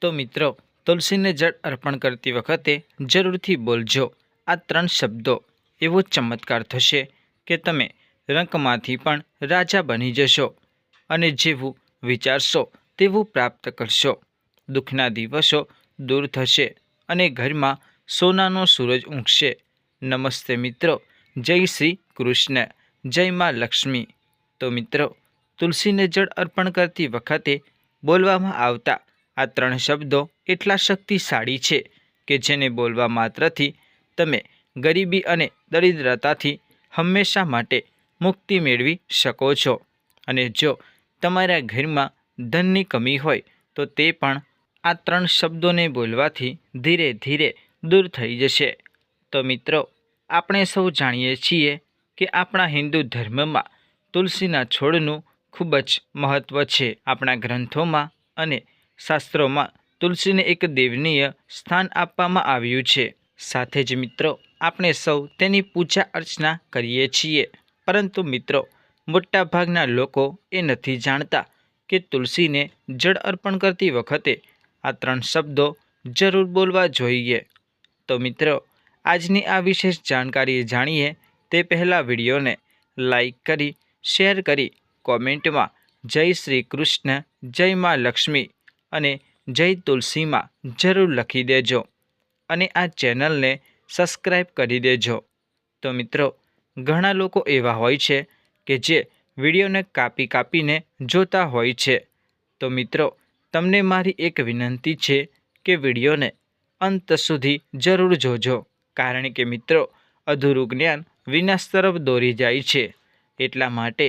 તો મિત્રો, તુલસીને જળ અર્પણ કરતી વખતે જરૂરથી બોલજો. આ ત્રણ શબ્દો એવો ચમત્કાર થશે કે તમે રંકમાંથી પણ રાજા બની જશો અને જેવું વિચારશો તેવું પ્રાપ્ત કરશો. દુઃખના દિવસો દૂર થશે અને ઘરમાં સોનાનો સૂરજ ઊંઘશે. નમસ્તે મિત્રો, જય શ્રી કૃષ્ણ, જય માં લક્ષ્મી. તો મિત્રો, તુલસીને જળ અર્પણ કરતી વખતે બોલવામાં આવતા આ ત્રણ શબ્દો એટલા શક્તિશાળી છે કે જેને બોલવા માત્રથી તમે ગરીબી અને દરિદ્રતાથી હંમેશા માટે મુક્તિ મેળવી શકો છો. અને જો તમારા ઘરમાં ધનની કમી હોય, તો તે પણ આ ત્રણ શબ્દોને બોલવાથી ધીરે ધીરે દૂર થઈ જશે. તો મિત્રો, આપણે સૌ જાણીએ છીએ કે આપણા હિન્દુ ધર્મમાં તુલસીના છોડનું ખૂબ જ મહત્ત્વ છે આપણા ગ્રંથોમાં અને શાસ્ત્રોમાં તુલસીને એક દેવનીય સ્થાન આપવામાં આવ્યું છે. સાથે જ મિત્રો, આપણે સૌ તેની પૂજા અર્ચના કરીએ છીએ. પરંતુ મિત્રો, મોટાભાગના લોકો એ નથી જાણતા કે તુલસીને જળ અર્પણ કરતી વખતે આ ત્રણ શબ્દો જરૂર બોલવા જોઈએ. તો મિત્રો, આજની આ વિશેષ જાણકારી જાણીએ તે પહેલાં વિડીયોને લાઈક કરી, શેર કરી, કોમેન્ટમાં જય શ્રી કૃષ્ણ, જય મા લક્ષ્મી અને જય તુલસીમાં જરૂર લખી દેજો અને આ ચેનલને સબસ્ક્રાઈબ કરી દેજો. તો મિત્રો, ઘણા લોકો એવા હોય છે કે જે વિડીયોને કાપી કાપીને જોતા હોય છે. તો મિત્રો, તમને મારી એક વિનંતી છે કે વિડીયોને અંત સુધી જરૂર જોજો, કારણ કે મિત્રો, અધૂરું જ્ઞાન વિનાશ તરફ દોરી જાય છે. એટલા માટે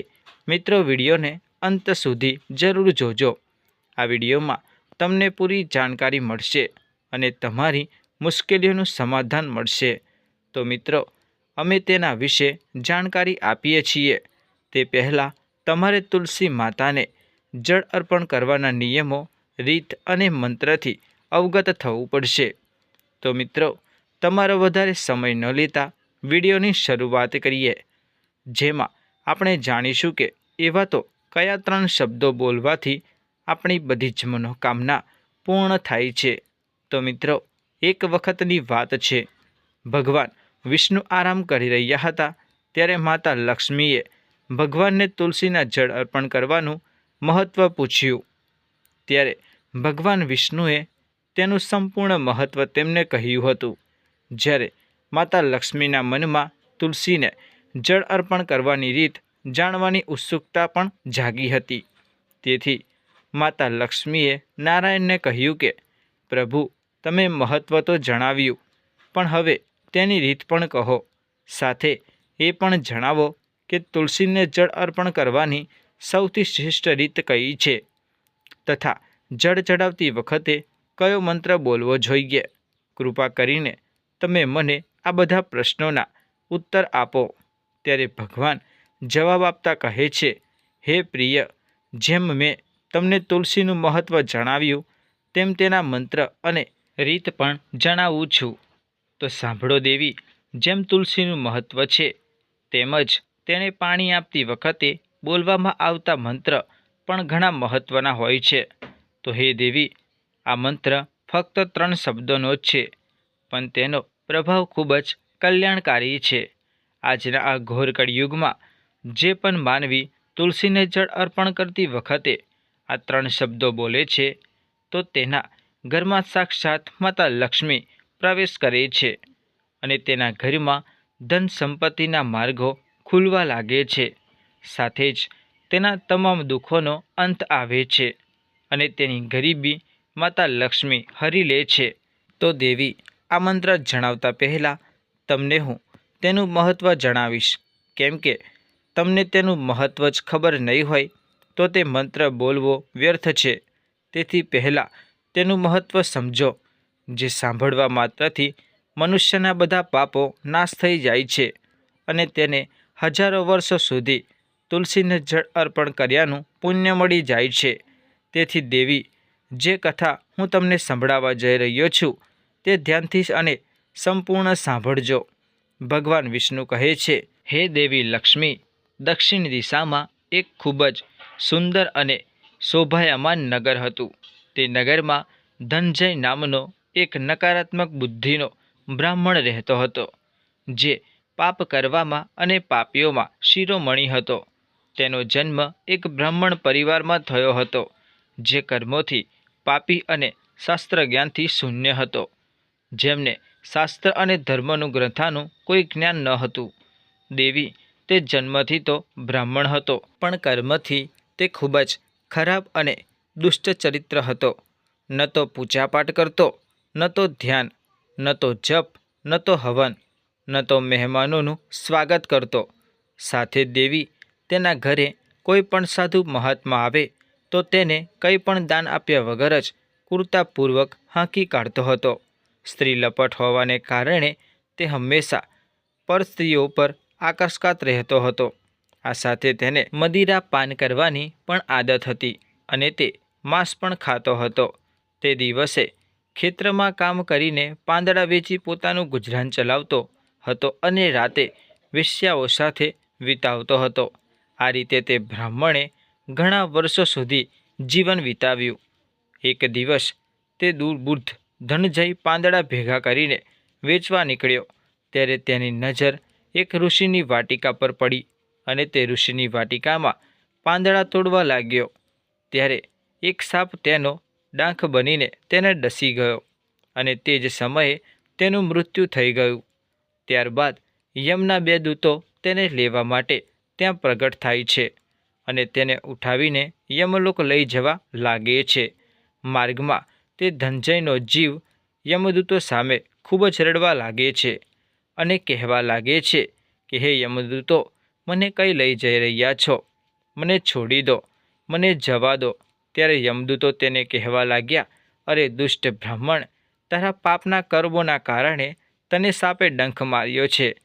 મિત્રો, વિડીયોને અંત સુધી જરૂર જોજો. આ વિડીયોમાં તમને પૂરી જાણકારી મળશે અને તમારી મુશ્કેલીઓનું સમાધાન મળશે. તો મિત્રો, અમે તેના વિશે જાણકારી આપીએ છીએ. તે પહેલાં તમારે તુલસી માતાને જળ અર્પણ કરવાના નિયમો, રીત અને મંત્રથી અવગત થવું પડશે. તો મિત્રો, તમારો વધારે સમય ન લેતા વિડીયોની શરૂઆત કરીએ. જેમાં આપણે જાણીશું કે એવા તો કયા ત્રણ શબ્દો બોલવાથી આપણી બધી જ મનોકામના પૂર્ણ થાય છે. તો મિત્રો, એક વખતની વાત છે. ભગવાન વિષ્ણુ આરામ કરી રહ્યા હતા, ત્યારે માતા લક્ષ્મીએ ભગવાનને તુલસીના જળ અર્પણ કરવાનું મહત્ત્વ પૂછ્યું. ત્યારે ભગવાન વિષ્ણુએ તેનું સંપૂર્ણ મહત્ત્વ તેમને કહ્યું હતું. જ્યારે માતા લક્ષ્મીના મનમાં તુલસીને જળ અર્પણ કરવાની રીત જાણવાની ઉત્સુકતા પણ જાગી હતી. તેથી માતા લક્ષ્મીએ નારાયણને કહ્યું કે, પ્રભુ, તમે મહત્ત્વ તો જણાવ્યું, પણ હવે તેની રીત પણ કહો. સાથે એ પણ જણાવો કે તુલસીને જળ અર્પણ કરવાની સૌથી શ્રેષ્ઠ રીત કઈ છે? તથા જળ ચડાવતી વખતે કયો મંત્ર બોલવો જોઈએ? કૃપા કરીને તમે મને આ બધા પ્રશ્નોના ઉત્તર આપો. ત્યારે ભગવાન જવાબ આપતા કહે છે, હે પ્રિય, જેમ મેં તમને તુલસીનું મહત્ત્વ જણાવ્યું, તેમ તેના મંત્ર અને રીત પણ જણાવું છું. તો સાંભળો દેવી, જેમ તુલસીનું મહત્ત્વ છે, તેમજ તેણે પાણી આપતી વખતે બોલવામાં આવતા મંત્ર પણ ઘણા મહત્ત્વના હોય છે. તો હે દેવી, આ મંત્ર ફક્ત ત્રણ શબ્દોનો જ છે, પણ તેનો પ્રભાવ ખૂબ જ કલ્યાણકારી છે. આજના આ ઘોર કળિયુગમાં જે પણ માનવી તુલસીને જળ અર્પણ કરતી વખતે આ ત્રણ શબ્દો બોલે છે, તો તેના ઘરમાં સાક્ષાત માતા લક્ષ્મી પ્રવેશ કરે છે અને તેના ઘરમાં ધન સંપત્તિના માર્ગો ખુલવા લાગે છે. સાથે જ તેના તમામ દુઃખોનો અંત આવે છે અને તેની ગરીબી માતા લક્ષ્મી હરી લે છે. તો દેવી, આ મંત્ર જણાવતા પહેલાં તમને હું તેનું મહત્ત્વ જણાવીશ. કેમ કે તમને તેનું મહત્ત્વ જ ખબર નહીં હોય તો તે મંત્ર બોલવો વ્યર્થ છે. તેથી પહેલાં તેનું મહત્ત્વ સમજો. જે સાંભળવા માત્રથી મનુષ્યના બધા પાપો નાશ થઈ જાય છે અને તેને હજારો વર્ષો સુધી તુલસીને જળ અર્પણ કર્યાનું પુણ્ય મળી જાય છે. તેથી દેવી, જે કથા હું તમને સંભળાવવા જઈ રહ્યો છું, તે ધ્યાનથી અને સંપૂર્ણ સાંભળજો. ભગવાન વિષ્ણુ કહે છે, હે દેવી લક્ષ્મી, દક્ષિણ દિશામાં એક ખૂબ જ સુંદર અને શોભાયમાન નગર હતું. તે નગરમાં ધનજય નામનો એક નકારાત્મક બુદ્ધિનો બ્રાહ્મણ રહેતો હતો, જે પાપ કરવામાં અને પાપીઓમાં શિરોમણી હતો. તેનો જન્મ એક બ્રાહ્મણ પરિવારમાં થયો હતો, જે કર્મોથી પાપી અને શાસ્ત્ર જ્ઞાનથી શૂન્ય હતો. જેમને શાસ્ત્ર અને ધર્મનું ગ્રંથાનું કોઈ જ્ઞાન ન હતું. દેવી તે જન્મથી તો બ્રાહ્મણ હતો, પણ કર્મથી તે ખૂબ જ ખરાબ અને દુષ્ટ ચરિત્ર હતો. ન તો પૂજાપાઠ કરતો, ન તો ધ્યાન, ન તો જપ, ન તો હવન, ન તો મહેમાનોનું સ્વાગત કરતો. સાથે દેવી તેના ઘરે કોઈ પણ સાધુ મહાત્મા આવે તો તેને કંઈ પણ દાન આપ્યા વગર જ કુર્તાપૂર્વક હાંકી કાઢતો હતો. સ્ત્રી લપટ હોવાને કારણે તે હંમેશા પર સ્ત્રીઓ પર આકર્ષકાત રહેતો હતો. આ સાથે તેને મદિરા પાન કરવાની પણ આદત હતી અને તે માંસ પણ ખાતો હતો. તે દિવસે ખેતરમાં કામ કરીને પાંદડા વેચી પોતાનું ગુજરાન ચલાવતો હતો અને રાતે વેશ્યાઓ સાથે વિતાવતો હતો. આ રીતે તે બ્રાહ્મણે ઘણા વર્ષો સુધી જીવન વિતાવ્યું. એક દિવસ તે દુર્બુદ્ધ ધનજય પાંદડા ભેગા કરીને વેચવા નીકળ્યો. ત્યારે તેની નજર એક ઋષિની વાટિકા પર પડી. અને તે ઋષિની વાટિકામાં પાંદડા તોડવા લાગ્યો. ત્યારે એક સાપ તેનો ડાંખ બનીને તેને ડસી ગયો અને તે જ સમયે તેનું મૃત્યુ થઈ ગયું. ત્યારબાદ યમના બે દૂતો તેને લેવા માટે ત્યાં પ્રગટ થાય છે અને તેને ઉઠાવીને યમલોક લઈ જવા લાગે છે. માર્ગમાં તે ધનજયનો જીવ યમદૂતો સામે ખૂબ જ રડવા લાગે છે અને કહેવા લાગે છે કે, હે યમદૂતો મને કંઈ લઈ જઈ રહ્યા છો? મને છોડી દો. મને જવા દો. ત્યારે યમદૂતો તેને કહેવા લાગ્યા, અરે દુષ્ટ બ્રાહ્મણ, તારા પાપના કર્મોના કારણે તને સાપે ડંખ માર્યો છે.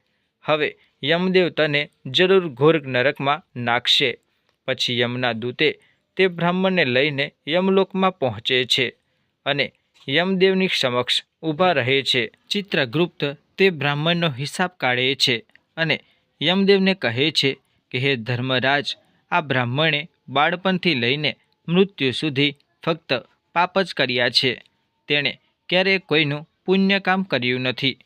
હવે યમદેવ તને જરૂર ઘોર નરકમાં નાખશે. પછી યમના દૂતે તે બ્રાહ્મણને લઈને યમલોકમાં પહોંચે છે અને યમદેવની સમક્ષ ઊભા રહે છે. ચિત્રગુપ્ત તે બ્રાહ્મણનો હિસાબ કાઢે છે અને યમદેવને કહે છે કે, હે ધર્મરાજ, આ બ્રાહ્મણે બાળપણથી લઈને મૃત્યુ સુધી ફક્ત પાપ જ કર્યા છે. તેણે ક્યારેય કોઈનું પુણ્ય કામ કર્યું નથી.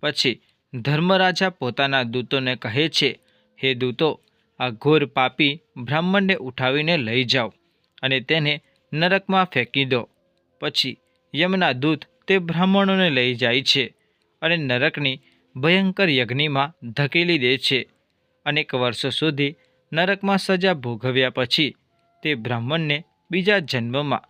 પછી ધર્મરાજા પોતાના દૂતોને કહે છે, હે દૂતો, આ ઘોર પાપી બ્રાહ્મણને ઉઠાવીને લઈ જાઓ અને તેને નરકમાં ફેંકી દો. પછી યમના દૂત તે બ્રાહ્મણોને લઈ જાય છે અને નરકની ભયંકર યજ્ઞિમાં ધકેલી દે છે. અનેક વર્ષો સુધી નરકમાં સજા ભોગવ્યા પછી તે બ્રાહ્મણને બીજા જન્મમાં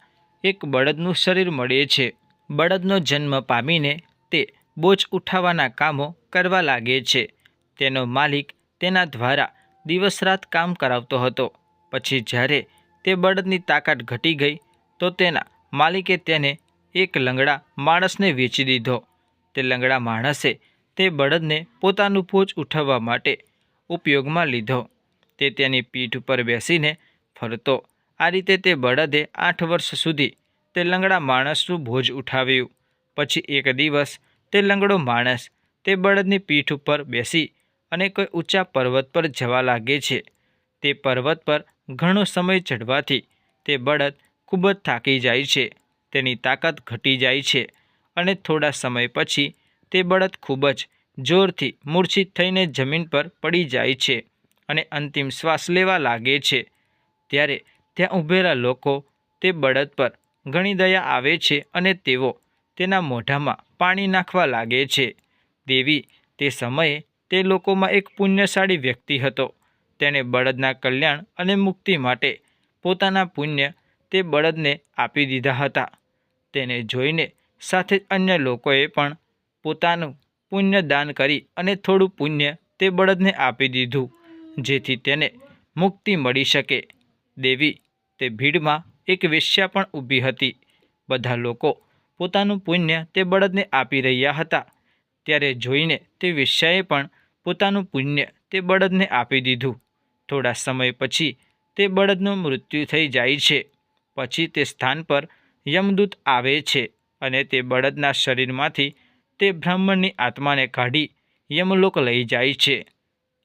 એક બળદનું શરીર મળે છે. બળદનો જન્મ પામીને તે બોજ ઉઠાવવાના કામો કરવા લાગે છે. તેનો માલિક તેના દ્વારા દિવસ રાત કામ કરાવતો હતો. પછી જ્યારે તે બળદની તાકાત ઘટી ગઈ, તો તેના માલિકે તેને એક લંગડા માણસને વેચી દીધો. તે લંગડા માણસે તે બળદને પોતાનું પોચ ઉઠાવવા માટે ઉપયોગમાં લીધો. તે તેની પીઠ ઉપર બેસીને ફરતો. આ રીતે તે બળદે આઠ વર્ષ સુધી તે લંગડા માણસનું ભોજ ઉઠાવ્યું. પછી એક દિવસ તે લંગડો માણસ તે બળદની પીઠ ઉપર બેસી અને કોઈ ઊંચા પર્વત પર જવા લાગે છે. તે પર્વત પર ઘણો સમય ચઢવાથી તે બળદ ખૂબ જ થાકી જાય છે. તેની તાકાત ઘટી જાય છે અને થોડા સમય પછી તે બળદ ખૂબ જ જોરથી મૂર્છિત થઈને જમીન પર પડી જાય છે અને અંતિમ શ્વાસ લેવા લાગે છે. ત્યારે ત્યાં ઊભેલા લોકો તે બળદ પર ઘણી દયા આવે છે અને તેઓ તેના મોઢામાં પાણી નાખવા લાગે છે. દેવી તે સમયે તે લોકોમાં એક પુણ્યશાળી વ્યક્તિ હતો. તેણે બળદના કલ્યાણ અને મુક્તિ માટે પોતાના પુણ્ય તે બળદને આપી દીધા હતા. તેને જોઈને સાથે અન્ય લોકોએ પણ પોતાનું પુણ્ય દાન કરી અને થોડું પુણ્ય તે બળદને આપી દીધું, જેથી તેને મુક્તિ મળી શકે. દેવી, તે ભીડમાં એક વેશ્યા પણ ઊભી હતી. બધા લોકો પોતાનું પુણ્ય તે બળદને આપી રહ્યા હતા. ત્યારે જોઈને તે વેશ્યાએ પણ પોતાનું પુણ્ય તે બળદને આપી દીધું. થોડા સમય પછી તે બળદનું મૃત્યુ થઈ જાય છે. પછી તે સ્થાન પર યમદૂત આવે છે અને તે બળદના શરીરમાંથી તે બ્રાહ્મણની આત્માને કાઢી યમલોક લઈ જાય છે.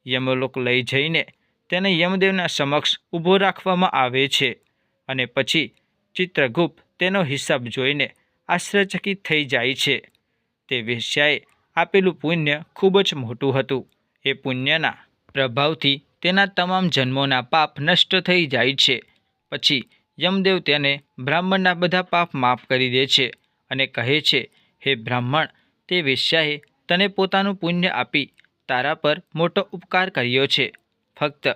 યમલોક લઈ જઈને તેને યમદેવના સમક્ષ ઊભો રાખવામાં આવે છે અને પછી ચિત્રગુપ્ત તેનો હિસાબ જોઈને આશ્ચર્યચકિત થઈ જાય છે. તે વેશ્યાએ આપેલું પુણ્ય ખૂબ જ મોટું હતું. એ પુણ્યના પ્રભાવથી તેના તમામ જન્મોના પાપ નષ્ટ થઈ જાય છે. પછી યમદેવ તેને બ્રાહ્મણના બધા પાપ માફ કરી દે છે અને કહે છે, હે બ્રાહ્મણ તે વેશ્યાએ તને પોતાનું પુણ્ય આપી તારા પર મોટો ઉપકાર કર્યો છે. ફક્ત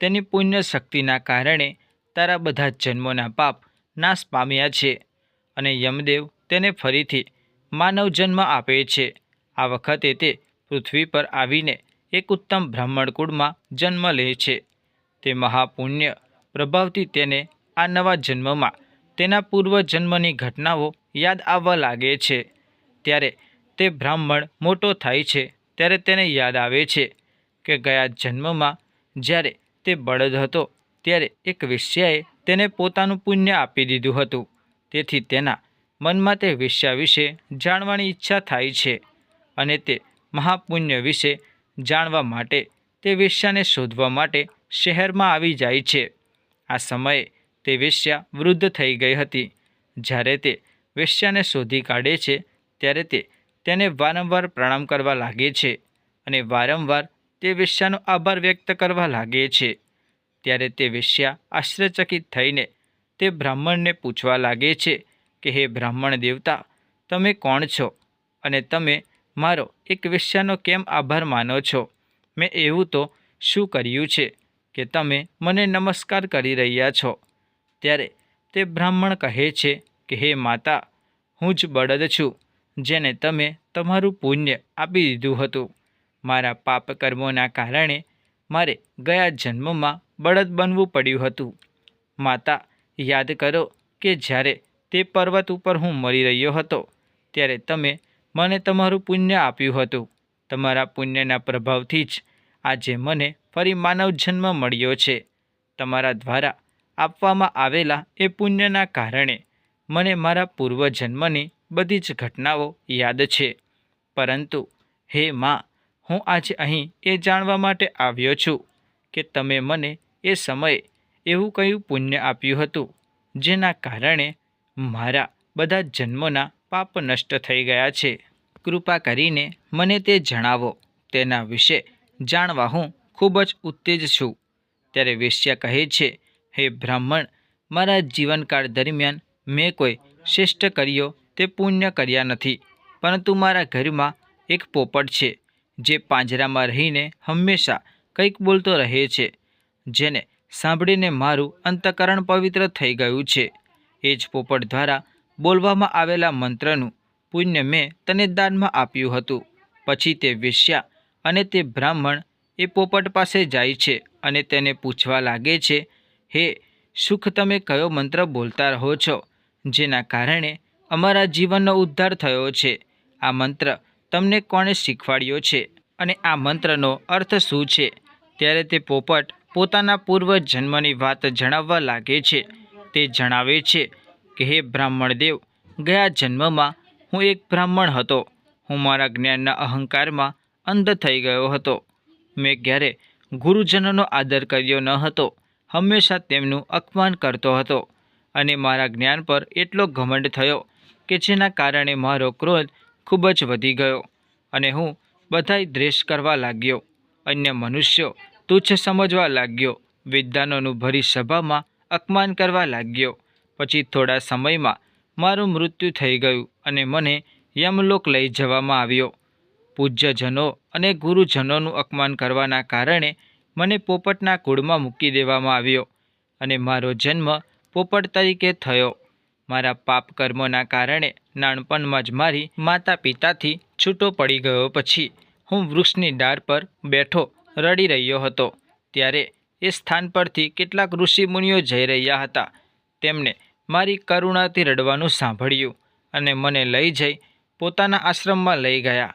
તેની પુણ્ય શક્તિના કારણે તારા બધા જન્મોના પાપ નાશ પામ્યા છે અને યમદેવ તેને ફરીથી માનવ જન્મ આપે છે. આ વખતે તે પૃથ્વી પર આવીને એક ઉત્તમ બ્રાહ્મણ કુળમાં જન્મ લે છે. તે મહાપુણ્ય પ્રભાવથી તેને આ નવા જન્મમાં તેના પૂર્વ જન્મની ઘટનાઓ યાદ આવવા લાગે છે. ત્યારે તે બ્રાહ્મણ મોટો થાય છે ત્યારે તેને યાદ આવે છે કે ગયા જન્મમાં જ્યારે તે બળદ હતો ત્યારે એક વિષ્યાએ તેને પોતાનું પુણ્ય આપી દીધું હતું. તેથી તેના મનમાં તે વિષ્યા વિશે જાણવાની ઈચ્છા થાય છે અને તે મહાપુણ્ય વિશે જાણવા માટે, તે વેશ્યાને શોધવા માટે શહેરમાં આવી જાય છે. આ સમયે તે વેશ્યા વૃદ્ધ થઈ ગઈ હતી. જ્યારે તે વેશ્યાને શોધી કાઢે છે, ત્યારે તે તેને વારંવાર પ્રણામ કરવા લાગે છે અને વારંવાર તે વેશ્યાનો આભાર વ્યક્ત કરવા લાગે છે. ત્યારે તે વેશ્યા આશ્ચર્યચકિત થઈને તે બ્રાહ્મણને પૂછવા લાગે છે કે, હે બ્રાહ્મણ દેવતા, તમે કોણ છો? અને તમે મારો એક વેશ્યાનો કેમ આભાર માનો છો? મેં એવું તો શું કર્યું છે કે તમે મને નમસ્કાર કરી રહ્યા છો? ત્યારે તે બ્રાહ્મણ કહે છે કે, હે માતા, હું જ બળદ છું. જેને તમે તમારું પુણ્ય આપી દીધું હતું. મારા પાપ કર્મોના કારણે મારે ગયા જન્મમાં બળદ બનવું પડ્યું હતું. માતા, યાદ કરો કે જ્યારે તે પર્વત ઉપર હું મરી રહ્યો હતો, ત્યારે તમે મને તમારું પુણ્ય આપ્યું હતું. તમારા પુણ્યના પ્રભાવથી જ આજે મને ફરી માનવ જન્મ મળ્યો છે. તમારા દ્વારા આપવામાં આવેલા એ પુણ્યના કારણે મને મારા પૂર્વજન્મની બધી જ ઘટનાઓ યાદ છે. પરંતુ હે માં, હું આજે અહીં એ જાણવા માટે આવ્યો છું કે તમે મને એ સમયે એવું કયું પુણ્ય આપ્યું હતું, જેના કારણે મારા બધા જન્મોના પાપ નષ્ટ થઈ ગયા છે. કૃપા કરીને મને તે જણાવો. તેના વિશે જાણવા હું ખૂબ જ ઉત્તેજ છું. ત્યારે વેશ્યા કહે છે, હે બ્રાહ્મણ, મારા જીવનકાળ દરમિયાન મેં કોઈ શ્રેષ્ઠ કર્યો તે પુણ્ય કર્યા નથી. પરંતુ મારા ઘરમાં એક પોપટ છે, જે પાંજરામાં રહીને હંમેશા કંઈક બોલતો રહે છે, જેને સાંભળીને મારું અંતકરણ પવિત્ર થઈ ગયું છે. એ જ પોપટ દ્વારા બોલવામાં આવેલા મંત્રનું પુણ્ય મેં તને દાનમાં આપ્યું હતું. પછી તે વેશ્યા અને તે બ્રાહ્મણ એ પોપટ પાસે જાય છે અને તેને પૂછવા લાગે છે, હે, સુખ તમે કયો મંત્ર બોલતા રહો છો? જેના કારણે અમારા જીવનનો ઉદ્ધાર થયો છે. આ મંત્ર તમને કોણે શીખવાડ્યો છે? અને આ મંત્રનો અર્થ શું છે? ત્યારે તે પોપટ પોતાના પૂર્વ જન્મની વાત જણાવવા લાગે છે. તે જણાવે છે કે, હે બ્રાહ્મણ દેવ, ગયા જન્મમાં હું એક બ્રાહ્મણ હતો. હું મારા જ્ઞાનના અહંકારમાં અંધ થઈ ગયો હતો. મેં ક્યારે ગુરુજનોનો આદર કર્યો ન હતો. હંમેશા તેમનું અપમાન કરતો હતો. અને મારા જ્ઞાન પર એટલો ઘમંડ થયો કે જેના કારણે મારો ક્રોધ ખૂબ જ વધી ગયો અને હું બધાય દ્વેષ કરવા લાગ્યો. અન્ય મનુષ્યો તુચ્છ સમજવા લાગ્યો. વિદ્વાનોનું ભરી સભામાં અપમાન કરવા લાગ્યો. પછી થોડા સમયમાં મારું મૃત્યુ થઈ ગયું અને મને યમલોક લઈ જવામાં આવ્યો. પૂજ્યજનો અને ગુરુજનોનું અપમાન કરવાના કારણે મને પોપટના કુળમાં મૂકી દેવામાં આવ્યો અને મારો જન્મ પોપટ તરીકે થયો. મારા પાપ કર્મોના કારણે નાનપણમાં જ મારી માતા પિતાથી છૂટો પડી ગયો પછી હું વૃક્ષની ડાળ પર બેઠો રડી રહ્યો હતો. ત્યારે એ સ્થાન પરથી કેટલાક ઋષિ મુનિઓ જઈ રહ્યા હતા. તેમણે મારી કરુણાથી રડવાનું સાંભળ્યું અને મને લઈ જઈ પોતાના આશ્રમમાં લઈ ગયા.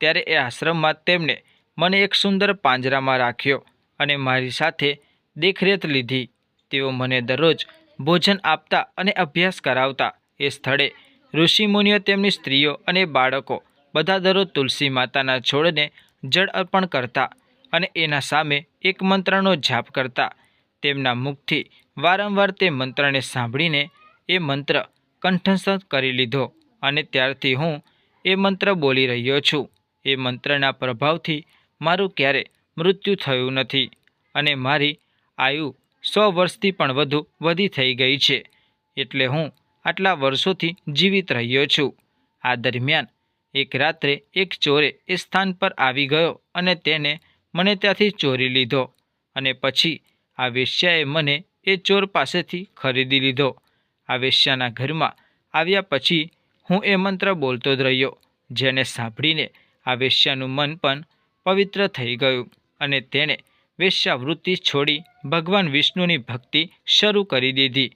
ત્યારે એ આશ્રમમાં તેમણે મને એક સુંદર પાંજરામાં રાખ્યો અને મારી સાથે દેખરેખ લીધી. તેઓ મને દરરોજ ભોજન આપતા અને અભ્યાસ કરાવતા. એ સ્થળે ઋષિમુનિઓ તેમની સ્ત્રીઓ અને બાળકો બધા દરરોજ તુલસી માતાના છોડને જળ અર્પણ કરતા અને એના સામે એક મંત્રનો જાપ કરતા. તેમના મુખથી વારંવાર તે મંત્રને સાંભળીને એ મંત્ર કંઠસ્થ કરી લીધો અને ત્યારથી હું એ મંત્ર બોલી રહ્યો છું. એ મંત્રના પ્રભાવથી મારું ક્યારે મૃત્યુ થયું નથી અને મારી આયુ સો વર્ષથી પણ વધુ વધી થઈ ગઈ છે. એટલે હું આટલા વર્ષોથી જીવિત રહ્યો છું. આ દરમિયાન એક રાત્રે એક ચોરે એ સ્થાન પર આવી ગયો અને તેને મને ત્યાંથી ચોરી લીધો અને પછી આ વેશ્યાએ મને એ ચોર પાસેથી ખરીદી લીધો. આ વેશ્યાના ઘરમાં આવ્યા પછી હું એ મંત્ર બોલતો જ રહ્યો, જેને સાંભળીને આ વેશ્યાનું મન પણ પવિત્ર થઈ ગયું અને તેણે વેશ્યાવૃત્તિ છોડી ભગવાન વિષ્ણુની ભક્તિ શરૂ કરી દીધી.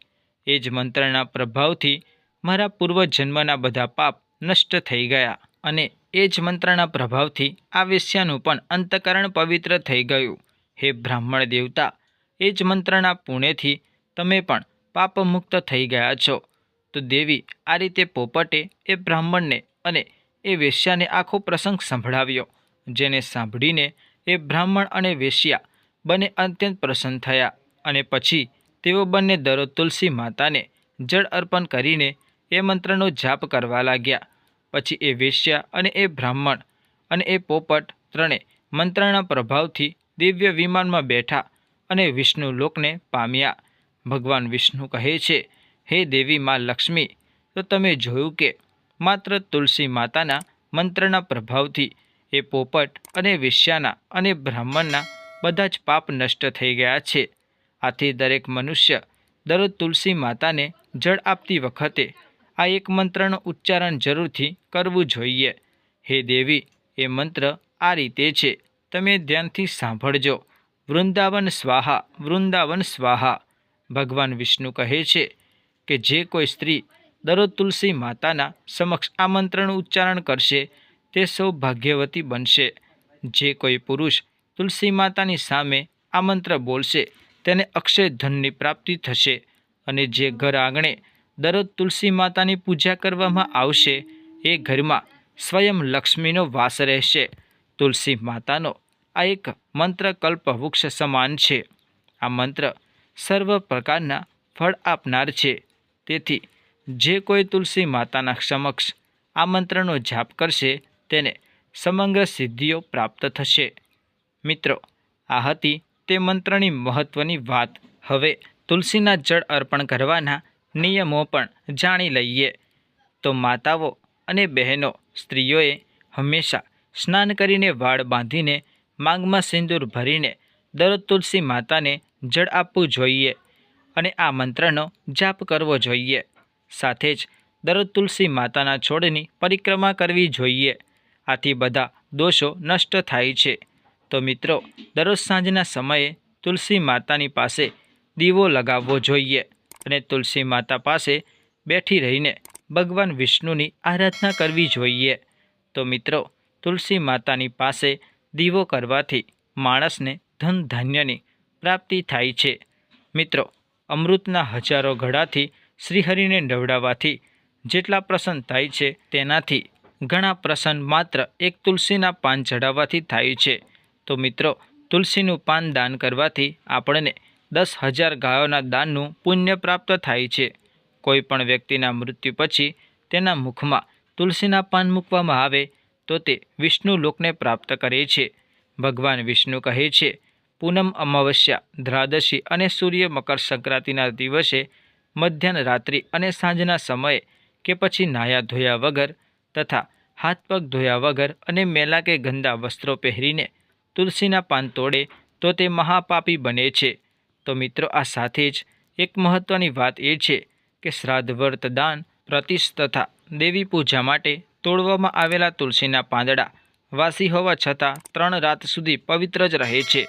એ જ મંત્રના પ્રભાવથી મારા પૂર્વજન્મના બધા પાપ નષ્ટ થઈ ગયા અને એ જ મંત્રના પ્રભાવથી આ વેશ્યાનું પણ અંતકરણ પવિત્ર થઈ ગયું. હે બ્રાહ્મણ દેવતા, એ જ મંત્રના પુણ્યથી તમે પણ પાપમુક્ત થઈ ગયા છો. તો દેવી આ રીતે પોપટે એ બ્રાહ્મણને અને એ વેશ્યાને આખો પ્રસંગ સંભળાવ્યો, જેને સાંભળીને એ બ્રાહ્મણ અને વેશ્યા બંને અત્યંત પ્રસન્ન થયા અને પછી તેઓ બંને દરરોજ તુલસી માતાને જળ અર્પણ કરીને એ મંત્રનો જાપ કરવા લાગ્યા. પછી એ વેશ્યા અને એ બ્રાહ્મણ અને એ પોપટ ત્રણે મંત્રના પ્રભાવથી દિવ્ય વિમાનમાં બેઠા અને વિષ્ણુ લોકને પામ્યા. ભગવાન વિષ્ણુ કહે છે, હે દેવી મા લક્ષ્મી, તો તમે જોયું કે માત્ર તુલસી માતાના મંત્રના પ્રભાવથી એ પોપટ અને વેશ્યાના અને બ્રાહ્મણના બધા જ પાપ નષ્ટ થઈ ગયા છે. આથી દરેક મનુષ્ય દરરોજ તુલસી માતાને જળ આપતી વખતે આ એક મંત્રનો ઉચ્ચારણ જરૂરથી કરવું જોઈએ. હે દેવી, એ મંત્ર આ રીતે છે. તમે ધ્યાનથી સાંભળજો. વૃંદાવન સ્વાહા વૃંદાવન સ્વાહા. ભગવાન વિષ્ણુ કહે છે કે જે કોઈ સ્ત્રી દરરોજ તુલસી માતાના સમક્ષ આ મંત્રનું ઉચ્ચારણ કરશે તે સૌભાગ્યવતી બનશે. જે કોઈ પુરુષ તુલસી માતાની સામે આ મંત્ર બોલશે. તેને અક્ષય ધનની પ્રાપ્તિ થશે અને જે ઘર આંગણે દરરોજ તુલસી માતાની પૂજા કરવામાં આવશે, એ ઘરમાં સ્વયં લક્ષ્મીનો વાસ રહેશે. તુલસી માતાનો આ એક મંત્ર કલ્પવૃક્ષ સમાન છે. આ મંત્ર સર્વ પ્રકારના ફળ આપનાર છે. તેથી જે કોઈ તુલસી માતાના સમક્ષ આ મંત્રનો જાપ કરશે, તેને સમગ્ર સિદ્ધિઓ પ્રાપ્ત થશે. મિત્રો, આ હતી તે મંત્રની મહત્ત્વની વાત. હવે તુલસીના જળ અર્પણ કરવાના નિયમો પણ જાણી લઈએ. તો માતાઓ અને બહેનો, સ્ત્રીઓએ હંમેશા સ્નાન કરીને વાળ બાંધીને માંગમાં સિંદૂર ભરીને દરરોજ તુલસી માતાને જળ આપવું જોઈએ અને આ મંત્રનો જાપ કરવો જોઈએ. સાથે જ દરરોજ તુલસી માતાના છોડની પરિક્રમા કરવી જોઈએ. આથી બધા દોષો નષ્ટ થાય છે. તો મિત્રો, દરરોજ સાંજના સમયે તુલસી માતાની પાસે દીવો લગાવવો જોઈએ અને તુલસી માતા પાસે બેઠી રહીને ભગવાન વિષ્ણુની આરાધના કરવી જોઈએ. તો મિત્રો, તુલસી માતાની પાસે દીવો કરવાથી માણસને ધન ધાન્યની પ્રાપ્તિ થાય છે. મિત્રો, અમૃતના હજારો ઘડાથી શ્રીહરિને નવડાવવાથી જેટલા પ્રસન્ન થાય છે, તેનાથી ઘણા પ્રસન્ન માત્ર એક તુલસીના પાન ચડાવવાથી થાય છે. તો મિત્રો, તુલસીનું પાન દાન કરવાથી આપણને દસ હજાર ગાયોના દાનનું પુણ્ય પ્રાપ્ત થાય છે. કોઈ પણ વ્યક્તિના મૃત્યુ પછી તેના મુખમાં તુલસીના પાન મૂકવામાં આવે, તો તે વિષ્ણુ લોકને પ્રાપ્ત કરે છે. ભગવાન વિષ્ણુ કહે છે, પૂનમ અમાવસ્યા, દ્રાદશી અને સૂર્ય મકર સંક્રાંતિના દિવસે મધ્યાહન રાત્રિ અને સાંજના સમયે કે પછી નાહ્યા ધોયા વગર તથા હાથ પગ ધોયા વગર અને મેલા કે ગંદા વસ્ત્રો પહેરીને તુલસીના પાન તોડે તો તે મહાપાપી બને છે. તો મિત્રો, આ સાથે જ એક મહત્ત્વની વાત એ છે કે શ્રાદ્ધ વ્રત દાન, પ્રતિષ્ઠ તથા દેવી પૂજા માટે તોડવામાં આવેલા તુલસીના પાંદડા વાસી હોવા છતાં ત્રણ રાત સુધી પવિત્ર જ રહે છે.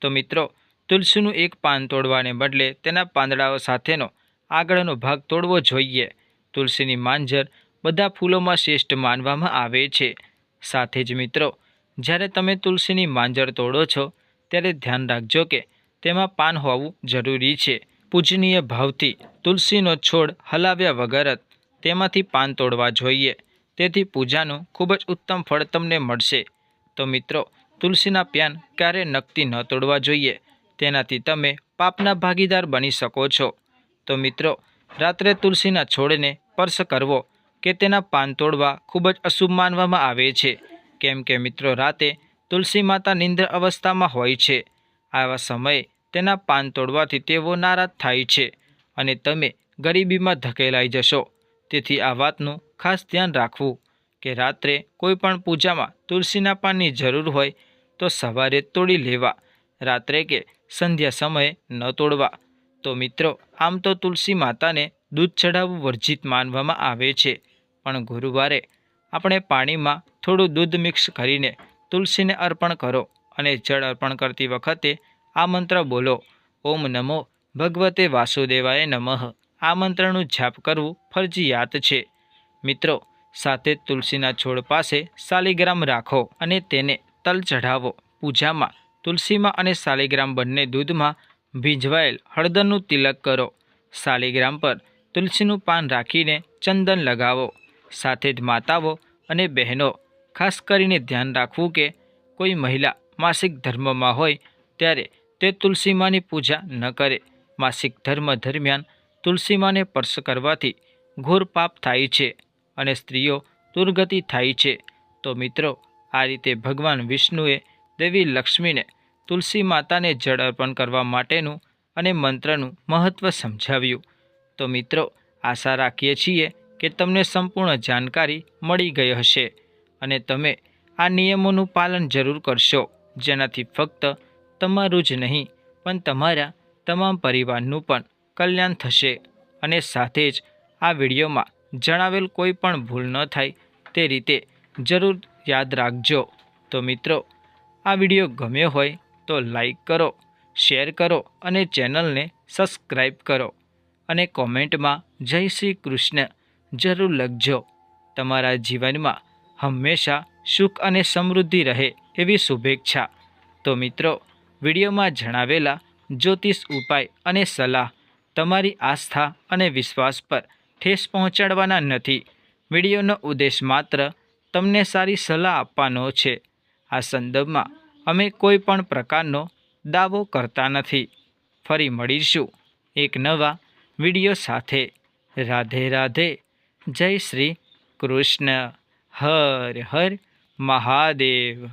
તો મિત્રો, તુલસીનું એક પાન તોડવાને બદલે તેના પાંદડાઓ સાથેનો આગળનો ભાગ તોડવો જોઈએ. તુલસીની માંજર બધા ફૂલોમાં શ્રેષ્ઠ માનવામાં આવે છે. સાથે જ મિત્રો જ્યારે તમે તુલસીની માંજર તોડો છો, ત્યારે ધ્યાન રાખજો કે તેમાં પાન હોવું જરૂરી છે. પૂજનીય ભાવથી તુલસીનો છોડ હલાવ્યા વગર જ તેમાંથી પાન તોડવા જોઈએ. તેથી પૂજાનું ખૂબ જ ઉત્તમ ફળ તમને મળશે. તો મિત્રો, તુલસીના પ્યાન ક્યારે નક્કી ન તોડવા જોઈએ? તેનાથી તમે પાપના ભાગીદાર બની શકો છો. તો મિત્રો, રાત્રે તુલસીના છોડને સ્પર્શ કરવો કે તેના પાન તોડવા ખૂબ જ અશુભ માનવામાં આવે છે. કેમ કે મિત્રો રાતે તુલસી માતા નિંદ્ર અવસ્થામાં હોય છે. આવા સમયે તેના પાન તોડવાથી તેઓ નારાજ થાય છે અને તમે ગરીબીમાં ધકેલાઈ જશો. તેથી આ વાતનું ખાસ ધ્યાન રાખવું કે રાત્રે કોઈ પણ પૂજામાં તુલસીના પાનની જરૂર હોય તો સવારે તોડી લેવા, રાત્રે કે સંધ્યા સમયે ન તોડવા. તો મિત્રો, આમ તો તુલસી માતાને દૂધ ચઢાવવું વર્જિત માનવામાં આવે છે. પણ ગુરુવારે આપણે પાણીમાં થોડું દૂધ મિક્સ કરીને તુલસીને અર્પણ કરો અને જળ અર્પણ કરતી વખતે આ મંત્ર બોલો. ઓમ નમો ભગવતે વાસુદેવાય નમઃ. આ મંત્રનું જાપ કરવું ફરજિયાત છે. મિત્રો, સાથે તુલસીના છોડ પાસે શાલિગ્રામ રાખો અને તેને તલ ચઢાવો. પૂજામાં તુલસીમાં અને શાલિગ્રામ બંને દૂધમાં ભીંજવાયેલ હળદરનું તિલક કરો. શાલિગ્રામ પર તુલસીનું પાન રાખીને ચંદન લગાવો. સાથે જ માતાઓ અને બહેનો ખાસ કરીને ધ્યાન રાખવું કે કોઈ મહિલા માસિક ધર્મમાં હોય ત્યારે તે તુલસીમાની પૂજા ન કરે. માસિક ધર્મ દરમિયાન તુલસીમાને સ્પર્શ કરવાથી ઘોર પાપ થાય છે અને સ્ત્રીઓ દુર્ગતિ થાય છે. તો મિત્રો, આ રીતે ભગવાન વિષ્ણુએ દેવી લક્ષ્મીને તુલસી માતાને જળ અર્પણ કરવા માટેનું અને મંત્રનું મહત્ત્વ સમજાવ્યું. તો મિત્રો, આશા રાખીએ છીએ કે તમને સંપૂર્ણ જાણકારી મળી ગઈ હશે. અને તમે આ નિયમોનું પાલન જરૂર કરશો. જેનાથી ફક્ત તમારું જ નહીં, પણ તમારા તમામ પરિવારનું પણ કલ્યાણ થશે. અને સાથે જ આ વિડીયોમાં જણાવેલ કોઈ પણ ભૂલ ન થાય તે રીતે જરૂર યાદ રાખજો. તો મિત્રો, આ વીડિયો ગમ્યો હોય તો લાઈક કરો, શેર કરો અને ચેનલને સબસ્ક્રાઈબ કરો. અને કોમેન્ટમાં જય શ્રી કૃષ્ણ જરૂર લખજો. તમારા જીવનમાં હંમેશા સુખ અને સમૃદ્ધિ રહે એવી શુભેચ્છા. તો મિત્રો, વિડીયોમાં જણાવેલા જ્યોતિષ ઉપાય અને સલાહ તમારી આસ્થા અને વિશ્વાસ પર ઠેસ પહોંચાડવાના નથી. વિડીયોનો ઉદ્દેશ માત્ર તમને સારી સલાહ આપવાનો છે. આ સંદર્ભમાં અમે કોઈ પણ પ્રકારનો દાવો કરતા નથી. ફરી મળીશું એક નવા વીડિયો સાથે. રાધે રાધે. જય શ્રી કૃષ્ણ. હર હર મહાદેવ.